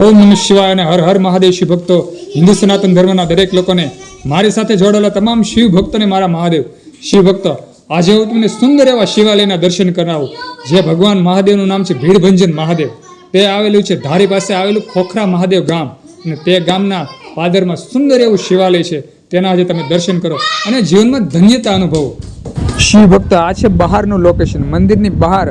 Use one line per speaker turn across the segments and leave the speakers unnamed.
ઓમ નમઃ શિવાય અને હર હર મહાદેવ શિવ ભક્તો. હિન્દુ સનાતન ધર્મના દરેક લોકોને મારી સાથે જોડાયેલા તમામ શિવ ભક્તોને મારા મહાદેવ. શિવ ભક્તો, આજે હું તમને સુંદર એવા શિવાલયના દર્શન કરાવું, જે ભગવાન મહાદેવનું નામ છે ભીડભંજન મહાદેવ. તે આવેલું છે ધારી પાસે આવેલું ખોખરા મહાદેવ ગામ. અને તે ગામના પાદરમાં સુંદર એવું શિવાલય છે. તેના આજે તમે દર્શન કરો અને જીવનમાં ધન્યતા અનુભવો. શિવ ભક્ત, આ છે બહારનું લોકેશન મંદિરની બહાર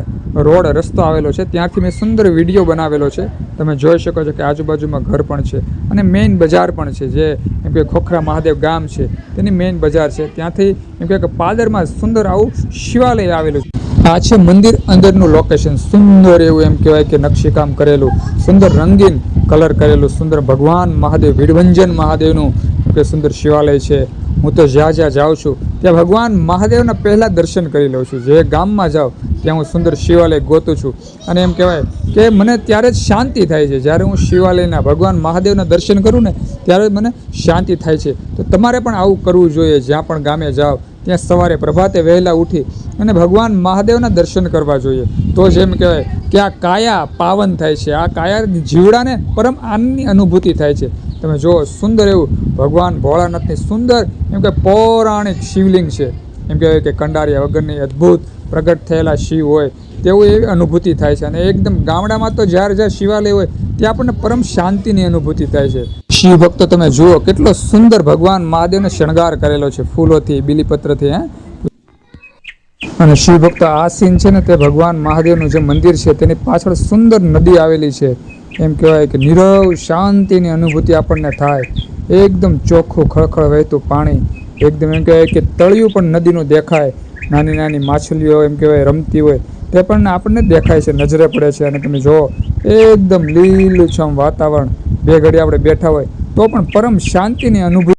રોડ રસ્તો આવેલો છે. ત્યાંથી મેં સુંદર વીડિયો બનાવેલો છે. તમે જોઈ શકો છો કે આજુબાજુમાં ઘર પણ છે અને મેઇન બજાર પણ છે, જે એમ કે ખોખરા મહાદેવ ગામ છે. તેની મેઇન બજાર છે. ત્યાંથી એમ કે પાદરમાં સુંદર આવું શિવાલય આવેલું છે. આ છે મંદિર અંદરનું લોકેશન સુંદર એવું એમ કહેવાય કે નકશીકામ કરેલું, સુંદર રંગીન કલર કરેલું, સુંદર ભગવાન મહાદેવ ભીડભંજન મહાદેવનું કે સુંદર શિવાલય છે. હું તો જ્યાં જ્યાં જાઉં છું, ત્યાં ભગવાન મહાદેવના પહેલાં દર્શન કરી લઉં છું. જે ગામમાં જાઉં ત્યાં હું સુંદર શિવાલય ગોતું છું. અને એમ કહેવાય કે મને ત્યારે જ શાંતિ થાય છે. જ્યારે હું શિવાલયના ભગવાન મહાદેવના દર્શન કરું ને, ત્યારે જ મને શાંતિ થાય છે. તો તમારે પણ આવું કરવું જોઈએ. જ્યાં પણ ગામે જાઓ, ત્યાં સવારે પ્રભાતે વહેલા ઉઠી અને ભગવાન મહાદેવના દર્શન કરવા જોઈએ. તો જ એમ કહેવાય કે આ કાયા પાવન થાય છે. આ કાયા જીવડાને પરમ આનંદની અનુભૂતિ થાય છે. તમે જુઓ, સુંદર એવું ભગવાન ભોળાનાથની સુંદર, એમ કે પૌરાણિક શિવલિંગ છે. એમ કહેવાય કે કંડારિયા વગરની અદ્ભુત પ્રગટ થયેલા શિવ હોય તેવું એવી અનુભૂતિ થાય છે. અને એકદમ ગામડામાં તો જ્યારે જ્યારે શિવાલય હોય, ત્યાં આપણને પરમ શાંતિની અનુભૂતિ થાય છે. શિવ ભક્તો તમે જુઓ, કેટલો સુંદર ભગવાન મહાદેવનો શણગાર કરેલો છે, ફૂલોથી, બીલીપત્રથી, હે? અને શિવ ભક્ત આ સીન છે ને, તે ભગવાન મહાદેવનું જે મંદિર છે, તેની પાછળ સુંદર નદી આવેલી છે. એમ કહેવાય કે નીરવ શાંતિની અનુભૂતિ આપણને થાય. એકદમ ચોખ્ખું ખળખળ વહેતું પાણી, એકદમ એમ કહેવાય કે તળિયું પણ નદીનું દેખાય. નાની નાની માછલીઓ એમ કહેવાય રમતી હોય, તે પણ આપણને દેખાય છે, નજરે પડે છે. અને તમે જુઓ, એકદમ લીલુંછમ વાતાવરણ. બે ઘડી આપણે બેઠા હોય, તો પણ પરમ શાંતિની અનુભૂતિ